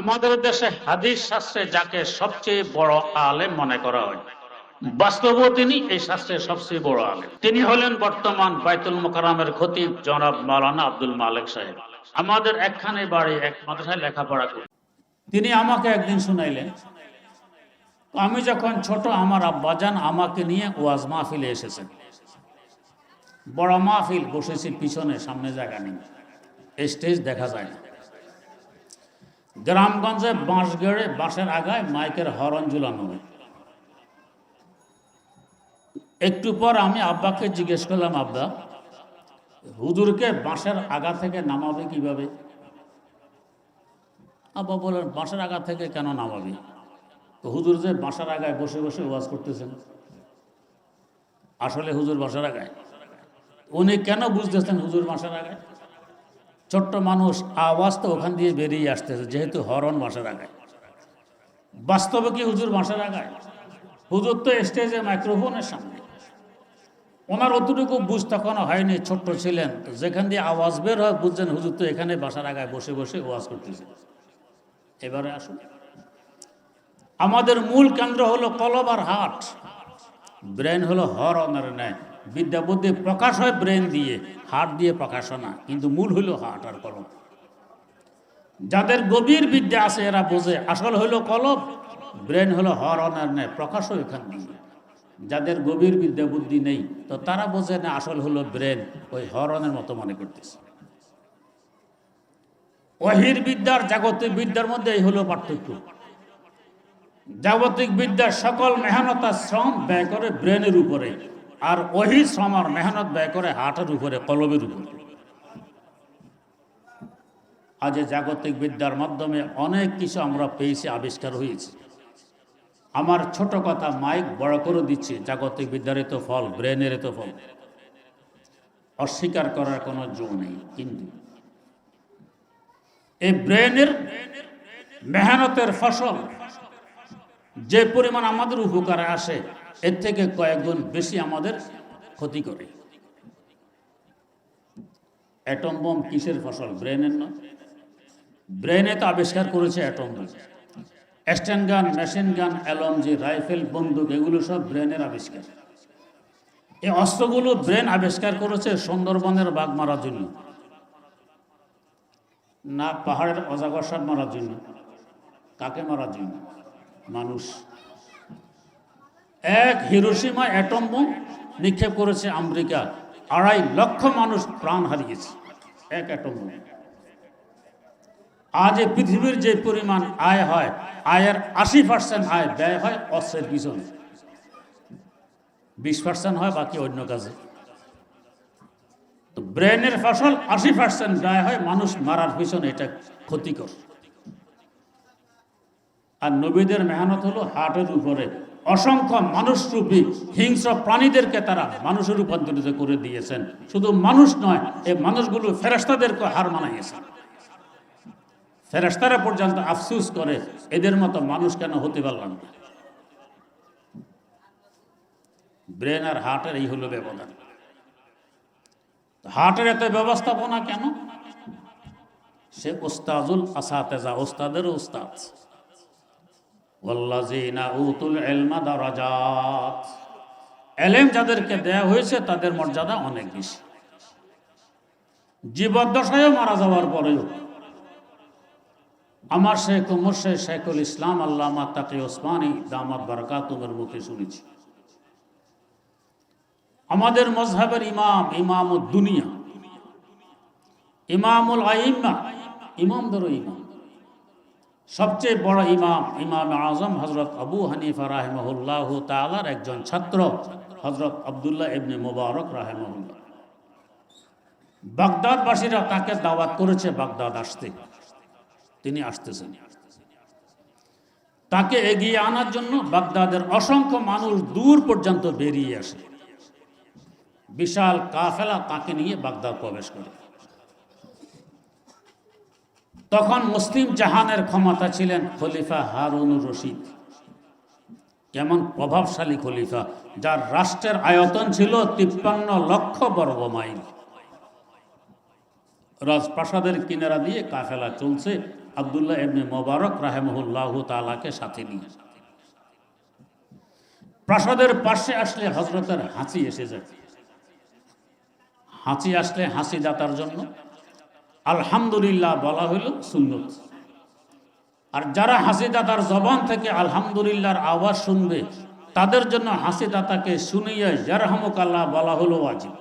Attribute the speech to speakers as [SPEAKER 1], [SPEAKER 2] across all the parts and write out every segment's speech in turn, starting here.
[SPEAKER 1] আমাদের দেশে হাদিস শাস্ত্রে যাকে সবচেয়ে বড় আলেম মনে করা হয় বাস্তব তিনি এই শাস্ত্রের সবচেয়ে বড় আলেম। তিনি হলেন বর্তমান বাইতুল মোকারামের খতিব জনাব মাওলানা আব্দুল মালিক সাহেব। আমাদের একখানে বাড়ি, এক মাদ্রাসায় লেখাপড়া করি। তিনি আমাকে একদিন শুনাইলেন, আমি যখন ছোট, আমার আব্বাজান আমাকে নিয়ে ওয়াজ মাহফিলে এসেছেন। বড় মাহফিল বসেছি, পিছনে সামনে জায়গা নেই। স্টেজ দেখা যায় না। গ্রামগঞ্জে বাঁশ গেড়ে, বাঁশের আগায় মাইকের হরন ঝুলানো হয়। একটু পর আমি আব্বাকে জিজ্ঞেস করলাম, আব্বা, হুজুরকে বাঁশের আগা থেকে নামাবে কীভাবে? আব্বা বললেন, বাঁশের আগা থেকে কেন নামাবে? তো হুজুর যে বাঁশের আগায় বসে বসে ওয়াজ করতেছেন। আসলে হুজুর বাঁশের আগায়। উনি কেন বুঝতেছেন হুজুর বাঁশের আগায়? ছোট্ট মানুষ আওয়াজ তো ওখান দিয়ে বেরিয়ে আসতেছে, যেহেতু হরন বাঁশের আগায় বাস্তবে কি হুজুর বাঁশের আগায় হুজুর তো স্টেজে মাইক্রোফোনের সামনে। ওনার অতটুকু বুঝ তখনও হয়নি, ছোট্ট ছিলেন। যেখান দিয়ে আওয়াজ বের হয়, বুঝছেন হুজুর তো এখানে বাসার আগায় বসে বসে ওয়াজ করতেছে। এবারে আসুন। আমাদের মূল কেন্দ্র হলো কলব আর হাট। ব্রেন হলো হর অনার ন্যায়। বিদ্যা বুদ্ধি প্রকাশ হয় ব্রেন দিয়ে হাট দিয়ে প্রকাশ না, কিন্তু মূল হলো হাট আর কলম। যাদের গভীর বিদ্যা আছে, এরা বোঝে, আসল হলো কলম, ব্রেন হলো হর অনার ন্যায়, প্রকাশ এখান দিয়ে। যাদের গভীর বিদ্যা বুদ্ধি নেই, তো তারা বোঝে না, আসল হলো ব্রেন, ওই হরনের মতো মনে করতেছে। অহির বিদ্যার জাগতিক বিদ্যার মধ্যে এই হলো পার্থক্য। জাগতিক বিদ্যার সকল মেহনত শ্রম ব্যয় করে ব্রেনের উপরে। আর ওহি শ্রম আর মেহনত ব্যয় করে হাটের উপরে, কলবের উপরে। আজ জাগতিক বিদ্যার মাধ্যমে অনেক কিছু আমরা পেয়েছি, আবিষ্কার হয়েছে। আমার ছোট কথা মাইক বড় করে দিচ্ছে, জাগতিক বিদ্যার তো ফল, ব্রেনের তো ফল। অস্বীকার করার কোনো জো নেই, কিন্তু এই ব্রেনের মেহনতের ফসল যে পরিমাণ আমাদের উপকারে আসে এর থেকে কয়েকগুণ বেশি আমাদের ক্ষতি করে। অ্যাটম বোম কিসের ফসল? ব্রেনের নয়। ব্রেনে তো আবিষ্কার করেছে atom bomb sten gun machine gun LMG rifle বন্দুক, এগুলো সব ব্রেনের আবিষ্কার। এই অস্ত্রগুলো ব্রেন আবিষ্কার করেছে সুন্দরবনের বাঘ মারার জন্য। না, পাহাড়ের অজাগর সাপ মারার জন্য। কাকে মারার জন্য? মানুষ। এক হিরোসীমা অ্যাটম বোম নিক্ষেপ করেছে আমেরিকা। আড়াই লক্ষ মানুষ প্রাণ হারিয়েছে এক অ্যাটম বোম। আজ এই পৃথিবীর যে পরিমাণ আয় হয়, আয়ের আশি পার্সেন্ট আয় ব্যয় হয় অস্ত্রের পিছনে। বিশ পার্সেন্ট হয় বাকি অন্য কাজে। তো ব্রেনের ফসল আশি পার্সেন্ট ব্যয় হয়, মানুষ মারার পিছনে, এটা ক্ষতিকর। আর নবীদের মেহনত হলো হাটের উপরে। অসংখ্য মানুষরূপী হিংস্র প্রাণীদেরকে তারা মানুষের রূপান্তরিত করে দিয়েছেন। শুধু মানুষ নয় এই মানুষগুলো ফেরেস্তাদেরকে হার মানাইয়েছেন ফেরেস্তারা পর্যন্ত আফসুস করে, এদের মতো মানুষ কেন হতে পারলাম না? ব্রেন আর হার্টের এই হলো ব্যবধান। হার্টের এত ব্যবস্থাপনা কেন? সে ওস্তাজুল আসাতেজা ওস্তাদের ওস্তাদ। ওয়াল্লাযীনা উতুল ইলমা দারাজাত। এলেম যাদেরকে দেয়া হয়েছে, তাদের মর্যাদা অনেক বেশি। জীবদ্দশায়ও মারা যাওয়ার পরেও আমার শেখ মুর্শেদ শেখুল ইসলাম, আল্লামা তাকি ওসমানী, দামাত বারকাতুমের মুখে শুনেছি। আমাদের মজহাবের ইমাম ইমাম দুনিয়া, ইমামুল আইম্মা, ইমামদেরও ইমাম। সবচেয়ে বড় ইমাম ইমাম আজম হজরত আবু হানিফা রাহেমহুল্লাহ তালার একজন ছাত্র হজরত আবদুল্লাহ ইবনে মুবারক রাহেমহুল্লাহ। বাগদাদবাসীরা তাকে দাওয়াত করেছে বাগদাদ আসতে। তিনি আসতেছেন। তাকে এগিয়ে আনার জন্য বাগদাদের অসংখ্য মানুষ দূর পর্যন্ত বেরিয়ে আসে। বিশাল কাফেলা তাকে নিয়ে বাগদাদ প্রবেশ করে। তখন মুসলিম জাহানের ক্ষমতা ছিলেন খলিফা হারুনুর রশিদ। কেমন প্রভাবশালী খলিফা, যার রাষ্ট্রের আয়তন ছিল তিপ্পান্ন লক্ষ বর্গ মাইল। রাজপ্রাসাদের কিনারা দিয়ে কাফেলা চলছে আবদুল্লাহ এমনি মোবারক রাহেমহুল্লাহ তালাকে সাথে নিয়ে। প্রাসাদের পাশে আসলে হজরতের হাঁচি এসে যায়। হাঁচি আসলে হাসি দাতার জন্য আলহামদুলিল্লাহ বলা হইল সুন্নত। আর যারা হাসি দাতার জবান থেকে আলহামদুলিল্লাহর আওয়াজ শুনবে, তাদের জন্য হাসি দাতাকে শুনিয়ে জারহামুক আল্লাহ বলা হলো ওয়াজিব।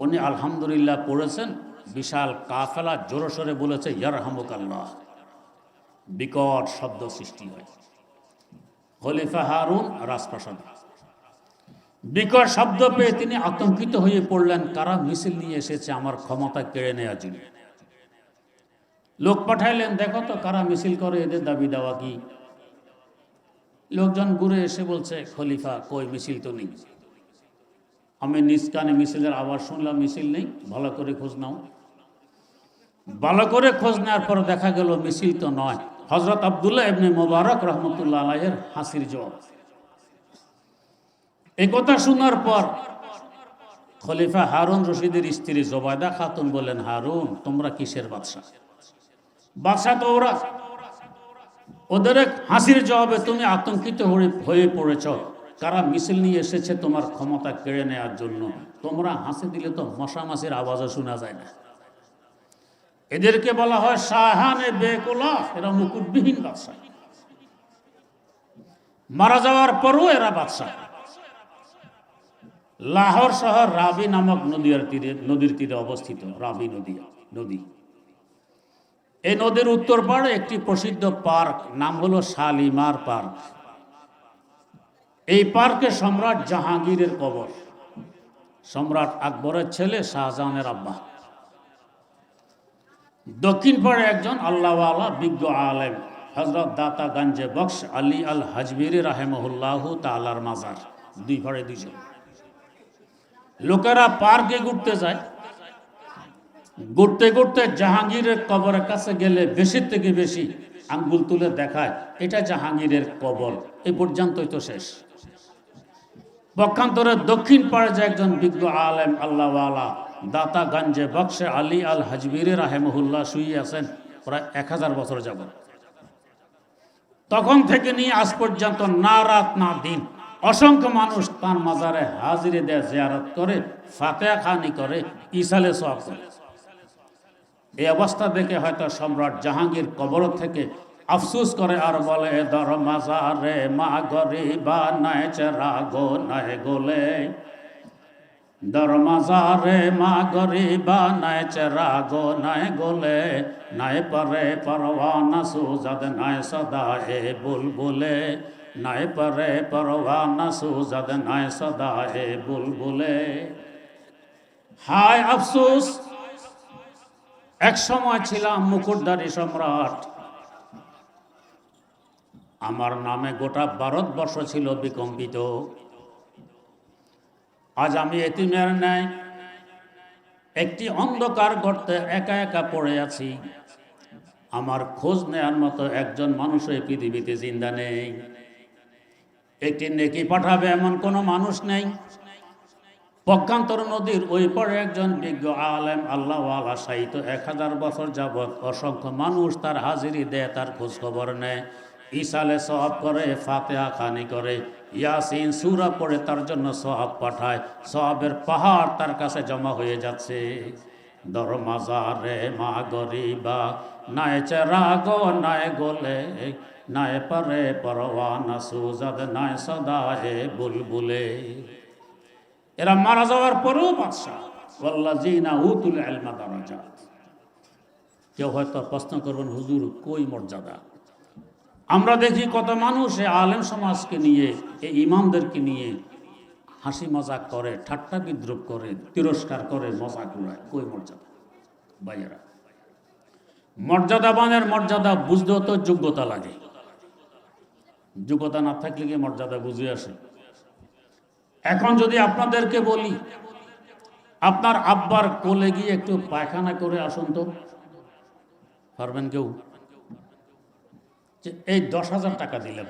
[SPEAKER 1] উনি আলহামদুলিল্লাহ পড়েছেন, বিশাল কাফেলা জোরে সোরে বলেছে ইয়ারহামুক আল্লাহ বিকট শব্দ সৃষ্টি হয়। খলিফা হারুন রাজপ্রাসাদ। বিকট শব্দ পেয়ে তিনি আতঙ্কিত হয়ে পড়লেন, কারা মিছিল নিয়ে এসেছে? আমার ক্ষমতা কেড়ে নেওয়ার জন্য লোক পাঠাইলেন, দেখো তো কারা মিছিল করে, এদের দাবি দেওয়া কি? লোকজন ঘুরে এসে বলছে, খলিফা, কই মিছিল তো নেই? আমি নিজ কানে মিছিলের আওয়াজ শুনলাম, মিছিল নেই, ভালো করে খোঁজ নাও। ভালো করে খোঁজ নেওয়ার পর দেখা গেল, মিছিল তো নয়। হজরত আবদুল্লাহ এমনি মোবারক রহমতুল্লাহ আলাইয়ের হাসির জবাব। এই কথা শোনার পর খলিফা হারুন রশিদের স্ত্রী জোবায়দা খাতুন বলেন হারুন, তোমরা কিসের বাদশাহ বাদশাহ তো ওরা। ওদের হাসির জবাবে তুমি আতঙ্কিত হয়ে- হয়ে পড়েছ। কারা মিছিল নিয়ে এসেছে তোমার ক্ষমতা কেড়ে নেওয়ার জন্য? তোমরা হাসি দিলে তো মশা মাসির আওয়াজও শোনা যায় না। এদেরকে বলা হয় শাহানে বেকুলা, এরা মুকুটবিহীন বাদশাহ মারা যাওয়ার পরও এরা বাদশাহ লাহোর শহর রাবি নামক নদীর তীরে নদীর তীরে অবস্থিত, রাবি নদী নদী। এই নদীর উত্তর পাড়ে একটি প্রসিদ্ধ পার্ক, নাম হলো শালিমার পার্ক। এই পার্কে সম্রাট জাহাঙ্গীরের কবর। সম্রাট আকবরের ছেলে শাহজাহানের আব্বা। দক্ষিণ পাড়ে একজন আল্লাহওয়ালা বিজ্ঞ আলেম হজরত দাতা গঞ্জে বক্স আলী আল হাজমির রাহেমহুল্লাহ তালার মাজার। দুই পাড়ে দুইজন। লোকেরা পার্কে ঘুরতে যায়। ঘুরতে ঘুরতে জাহাঙ্গীরের কবরের কাছে গেলে বেশির থেকে বেশি আঙ্গুল তুলে দেখায়, এটা জাহাঙ্গীরের কবর। এই পর্যন্তই তো শেষ। পক্ষান্তরে দক্ষিণ পাড়ে যে একজন বিজ্ঞ আলেম, আল্লাহওয়ালা, দাতা গঞ্জে বক্সে আলী আল হাজবির রাহেমহুল্লাহ শুয়ে আছেন প্রায় এক হাজার বছর যাব তখন থেকে নিয়ে আজ পর্যন্ত না রাত, না দিন। অসংখ্য মানুষ তার মাজারে হাজিরে দেয়, জিয়ারত করে, ফাতেহা খানি করে ইসালে সব করে। এই অবস্থা দেখে হয়তো সম্রাট জাহাঙ্গীর কবর থেকে আফসুস করে আর বলে দর মাজারে মা গরিবা নাই, চেরা গো নাই গোলে। দর মাজারে মা গরিবা নাই, চেরা গো নাই গোলে। নাই পরে পরওয়ানা সুজাদ, নাই সদা এ বুলবুলে। নাই পরে পরওয়ানা সুজাদ নাই সদা এ বুলবুলে। হায় আফসুস, এক সময় ছিলাম মুকুটধারী সম্রাট। আমার নামে গোটা ভারতবর্ষ ছিল বিকম্পিত। আজ আমি এতিমের ন্যায় একটি অন্ধকার গর্তে একা একা পড়ে আছি। আমার খোঁজ নেয়ার মতো একজন মানুষ এই পৃথিবীতে জিন্দা নেই। একটি নেকি পাঠাবে এমন কোনো মানুষ নেই। পক্ষান্তর নদীর ওই পরে একজন বিজ্ঞ আলেম, আল্লাহ আলা, সাহিত্য এক হাজার বছর যাবৎ অসংখ্য মানুষ তার হাজিরি দেয়, তার খোঁজখবর নেয়। ইসালে সহাব করে, ফাতেহা খানি করে, ইয়াসিন সুরা পড়ে তার জন্য সব পাঠায়। সহাবের পাহাড় তার কাছে জমা হয়ে যাচ্ছে। দর মাজারে মা গরিবা, নাই চেরা গো, নাই গোলে। নাই পারে পরওয়ানা সুজাদ নাই সদা হে বুলবুলে। এরা মারা যাওয়ার পরেও বাদশাহ। ওয়াল্লাযীনা উতুল ইলমা দারাজাত। কেউ হয়তো প্রশ্ন করবেন, হুজুর, কই মর্যাদা? আমরা দেখি কত মানুষ এই আলেম সমাজকে নিয়ে, এই ইমামদেরকে নিয়ে হাসি মজাক করে, ঠাট্টা বিদ্রুপ করে, তিরস্কার করে, মজাক উড়ায়। কই মর্যাদা? ভাইয়েরা, মর্যাদাবানের মর্যাদা বুঝতেও তো যোগ্যতা লাগে। যোগ্যতা না থাকলে কি মর্যাদা বুঝে আসে। এখন যদি আপনাদেরকে বলি, আপনার আব্বার কোলে গিয়ে একটু পায়খানা করে আসুন তো। পারবেন কেউ? এই দশ হাজার টাকা দিলেন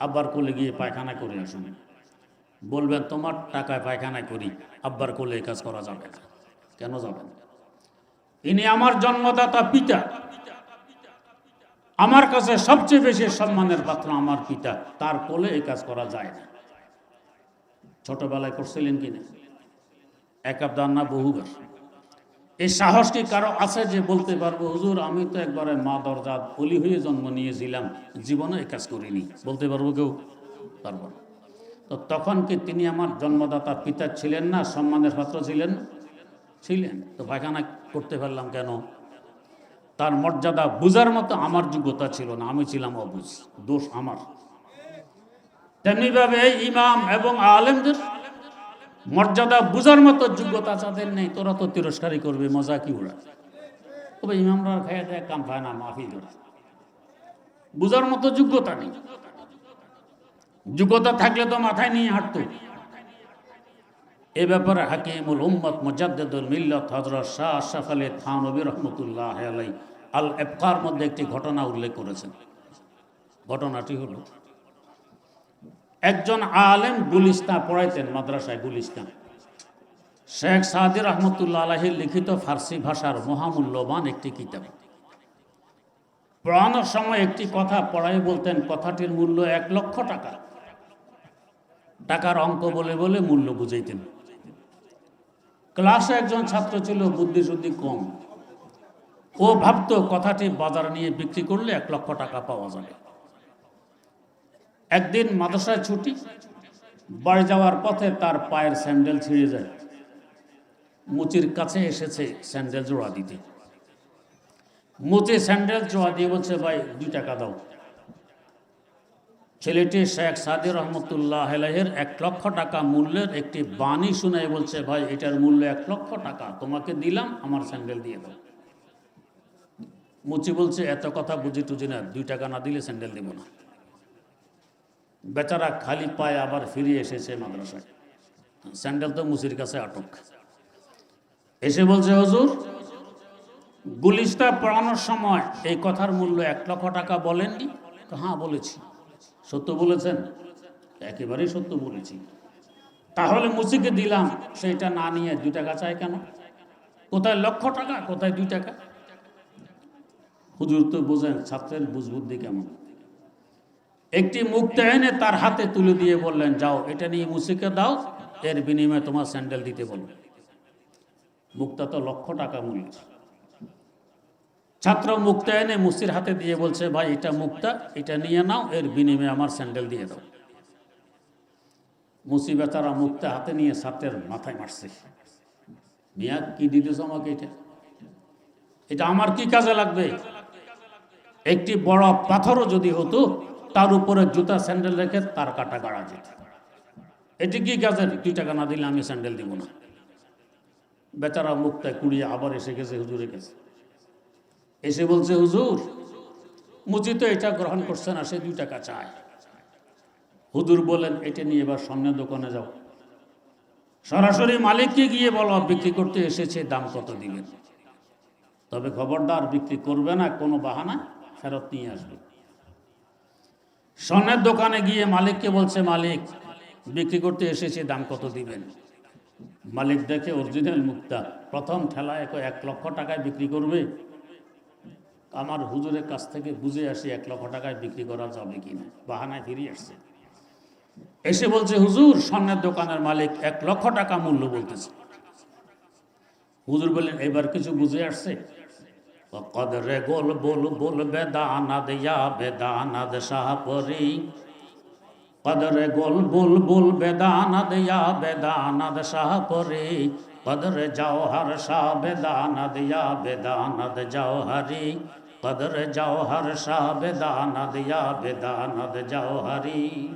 [SPEAKER 1] আব্বার কোলে গিয়ে পায়খানা করে আসুন। বলবেন, তোমার টাকায় পায়খানা করি, আব্বার কোলে কাজ করা যাবে না। কেন যাবে না? ইনি আমার জন্মদাতা পিতা। আমার কাছে সবচেয়ে বেশি সম্মানের পাত্র আমার পিতা। তার কোলে এই কাজ করা যায় না। ছোটবেলায় করছিলেন কিনা এক আবদার না বহুবার এই সাহস কি কারও আছে যে বলতে পারব, হুজুর, আমি তো একবারে মা দরজাত বলি হয়ে জন্ম নিয়েছিলাম, জীবনে এই কাজ করিনি। বলতে পারব কেউ? পারব না। তো তখন কি তিনি আমার জন্মদাতা পিতা ছিলেন না, সম্মানের পাত্র ছিলেন? ছিলেন। তো পায়খানা করতে পারলাম কেন? তার মর্যাদা বুঝার মতো আমার যোগ্যতা ছিল না। আমি ছিলাম অবুঝ, দোষ আমার। তেমনিভাবে ইমাম এবং আলেমদের মর্যাদা বুঝার মতো যোগ্যতা যাদের নেই, তোরা তো তিরস্কারই করবে, মজা কি ওরা? তবে ইমামরা খাইয়া দেয় কাম পায় না, মাফি ধরে বুঝার মতো যোগ্যতা নেই। যোগ্যতা থাকলে তো মাথায় নিয়ে হাঁটতো। এ ব্যাপারে হাকিমুল উম্মত মুজাদ্দুল মিল্লত হজরত শাহ আশরাফ আলী থানবী রহমতুল্লাহ আলাই আল এফকার মধ্যে একটি ঘটনা উল্লেখ করেছেন। ঘটনাটি হল, একজন আলেম গুলিস্তা পড়াইতেন মাদ্রাসায় গুলিস্তান। শেখ সাদি রহমতুল্লাহ আলাহির লিখিত ফার্সি ভাষার মহামূল্যবান একটি কিতাব। পড়ানোর সময় একটি কথা পড়াই বলতেন, কথাটির মূল্য এক লক্ষ টাকা। টাকার অঙ্ক বলে বলে মূল্য বুঝাইতেন। ক্লাসে একজন ছাত্র ছিল, বুদ্ধি শুদ্ধি কম। ও ভাবতো কথাটি বাজার নিয়ে বিক্রি করলে এক লক্ষ টাকা পাওয়া যাবে। একদিন মাদ্রাসায় ছুটি, বাড়ি যাওয়ার পথে তার পায়ের স্যান্ডেল ছিঁড়ে যায়। মুচির কাছে এসেছে স্যান্ডেল জোড়া দিতে। মুচি স্যান্ডেল জোড়া দিয়ে বলছে, ভাই, দুই টাকা দাও। ছেলেটি শেখ সাদি রহমতুল্লাহ আলাইহের এক লক্ষ টাকা মূল্যের একটি বাণী শুনে বলছে, ভাই, এটার মূল্য এক লক্ষ টাকা, তোমাকে দিলাম, আমার স্যান্ডেল দিয়ে দাও। মুচি বলছে, এত কথা বুঝি টুঝি না, দুই টাকা না দিলে স্যান্ডেল দেব না। বেচারা খালি পায়ে আবার ফিরে এসেছে মাদ্রাসায়। স্যান্ডেল তো মুচির কাছে আটক। এসে বলছে, হজুর গুলিশটা পড়ানোর সময় এই কথার মূল্য এক লক্ষ টাকা বলেননি? হ্যাঁ বলেছি। সত্য বলেছেন? একেবারেই সত্য বলেছি। তাহলে মুসিকে দিলাম, সেইটা না নিয়ে দুই টাকা চাই কেন? কোথায় লক্ষ টাকা, কোথায় দুই টাকা? হুজুর তো বোঝেন, ছাত্রের বুঝবুদ্ধি কেমন? একটি মুক্তা এনে তার হাতে তুলে দিয়ে বললেন, যাও, এটা নিয়ে মুসিকে দাও, এর বিনিময়ে তোমার স্যান্ডেল দিতে বলো। মুক্তা তো লক্ষ টাকা মূল্য। ছাত্র মুক্তা এনে মুসির হাতে দিয়ে বলছে, ভাই, এটা মুক্তা, এটা নিয়ে নাও, এর বিনিময়ে আমার স্যান্ডেল দিয়ে দাও। মুসি বেচারা মুক্তা হাতে নিয়ে ছাত্রের মাথায় মারছে। মিয়া, কি দিতেছ আমাকে এটা? এটা আমার কি কাজে লাগবে? একটি বড় পাথরও যদি হতো, তার উপরে জুতা, স্যান্ডেল রেখে তার কাটা গাড়া যেত। এটি কি কাজের দুই টাকা না দিলে আমি স্যান্ডেল দিব না। বেচারা মুক্তায় কুড়িয়ে আবার এসে গেছে হুজুরের কাছে এসে বলছে, হুজুর মুচি তো এটা গ্রহণ করছে না, সে দুই টাকা চায়। হুজুর বলেন, এটা নিয়ে এবার সামনের দোকানে যাও। সরাসরি মালিককে গিয়ে বলো, বিক্রি করতে এসেছে, দাম কত দিবেন? তবে খবরদার বিক্রি করবে না, কোনো বাহানা ফেরত নিয়ে আসবে। স্বর্ণের দোকানে গিয়ে মালিককে বলছে, মালিক, বিক্রি করতে এসেছে, দাম কত দিবেন? মালিক দেখে, অরিজিনাল মুক্তা, প্রথম ঠেলায় এক লক্ষ টাকায় বিক্রি করবে আমার হুজুরের কাছ থেকে বুঝে আসি এক লক্ষ টাকায় বিক্রি করা যাবে কি না বাহানায় ফিরে আসছে। এসে বলছে, হুজুর, স্বর্ণের দোকানের মালিক এক লক্ষ টাকা মূল্য বলতেছে। হুজুর বললেন, এবার কিছু বুঝে আসছে? কদরে গোল বল বল বেদানাদ ইয়া বেদানাদ শাহপরি কদরে গোল বুল বুল বেদানাদ ইয়া বেদানাদ শাহপরি কদরে জওহর শাহ বেদানাদ ইয়া বেদানাদ জওহরি। কদরে জওহর শাহ বেদানাদ ইয়া বেদানাদ জওহরি।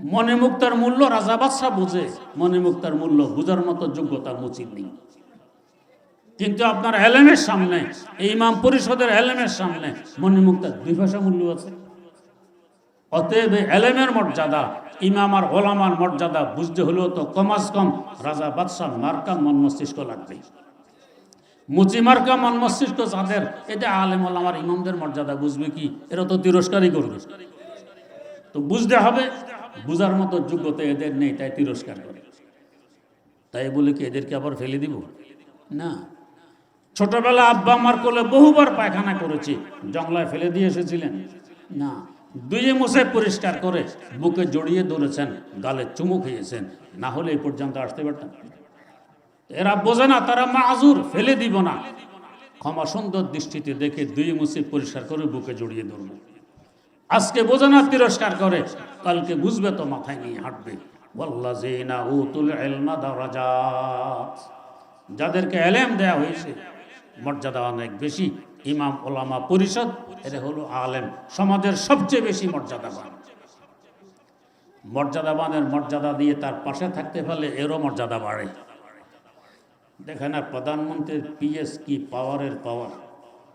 [SPEAKER 1] মনে মুক্তার মূল্য রাজা বাদশাহ বুঝে। মনে মুক্তার মূল্য বুঝার মতো যোগ্যতা মুচির নেই। কিন্তু আপনার এলেমের সামনে, এই ইমাম পরিষদের এলেমের সামনে মনে মুক্তার দুই ভাষা মূল্য আছে। অতএব এলেমের মর্যাদা, ইমাম আর ওলামার মর্যাদা বুঝতে হলেও তো কমাস কম রাজা বাদশাহ মার্কা মন মস্তিষ্ক লাগবে মুচি মার্কা মন মস্তিষ্ক যাদের এটা আলেম ওলামার ইমামদের মর্যাদা বুঝবে কি? এরা তো তিরস্কারই করবে। তো বুঝতে হবে, বুঝার মতো যোগ্যতা এদের নেই, তাই তিরস্কার করে। তাই বলে কি এদেরকে আবার ফেলে দিব? না। ছোটবেলা আব্বা আমার কোলে বহুবার পায়খানা করেছি জংলায় ফেলে দিয়ে এসেছিলেন। না। দুয়ে মুছে পরিষ্কার করে বুকে জড়িয়ে ধরেছেন, গালে চুমু খেয়েছেন, না হলে এই পর্যন্ত আসতে পারতাম এরা বোঝে না, তারা মাজুর ফেলে দিব না। ক্ষমা সুন্দর দৃষ্টিতে দেখে দুই মুছে পরিষ্কার করে বুকে জড়িয়ে ধরবো আজকে বোঝে না তিরস্কার করে, কালকে বুঝবে তো মাথায় নিয়ে হাঁটবে। যাদেরকে এলেম দেয়া হয়েছে, মর্যাদা অনেক বেশি। ইমাম ওলামা পরিষদ, এটা হলো আলেম সমাজের সবচেয়ে বেশি মর্যাদাবান। মর্যাদাবানের মর্যাদা দিয়ে তার পাশে থাকতে পারলে এরও মর্যাদা বাড়ে। দেখেন না, প্রধানমন্ত্রীর পিএস কি পাওয়ারের পাওয়ার?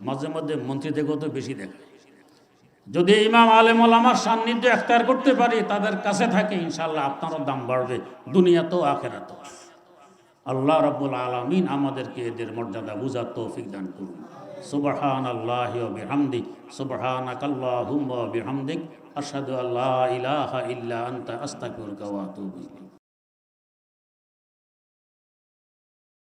[SPEAKER 1] মাঝে মধ্যে মন্ত্রীদেরকেও তো বেশি দেখে যদি ইমাম, আলেম ওলামার সান্নিধ্য এখতার করতে পারি, তাদের কাছে থাকে ইনশাল্লাহ আপনারও দাম বাড়বে, দুনিয়াতেও আখেরাতেও। আল্লাহ রাব্বুল আলামিন আমাদেরকে এদের মর্যাদা, বুঝার তৌফিক দান করুন। سبحان الله وبحمدك. سبحانك اللهم وبحمدك. أشهد أن لا إله إلا أنت. أستغفرك وأتوب إليك.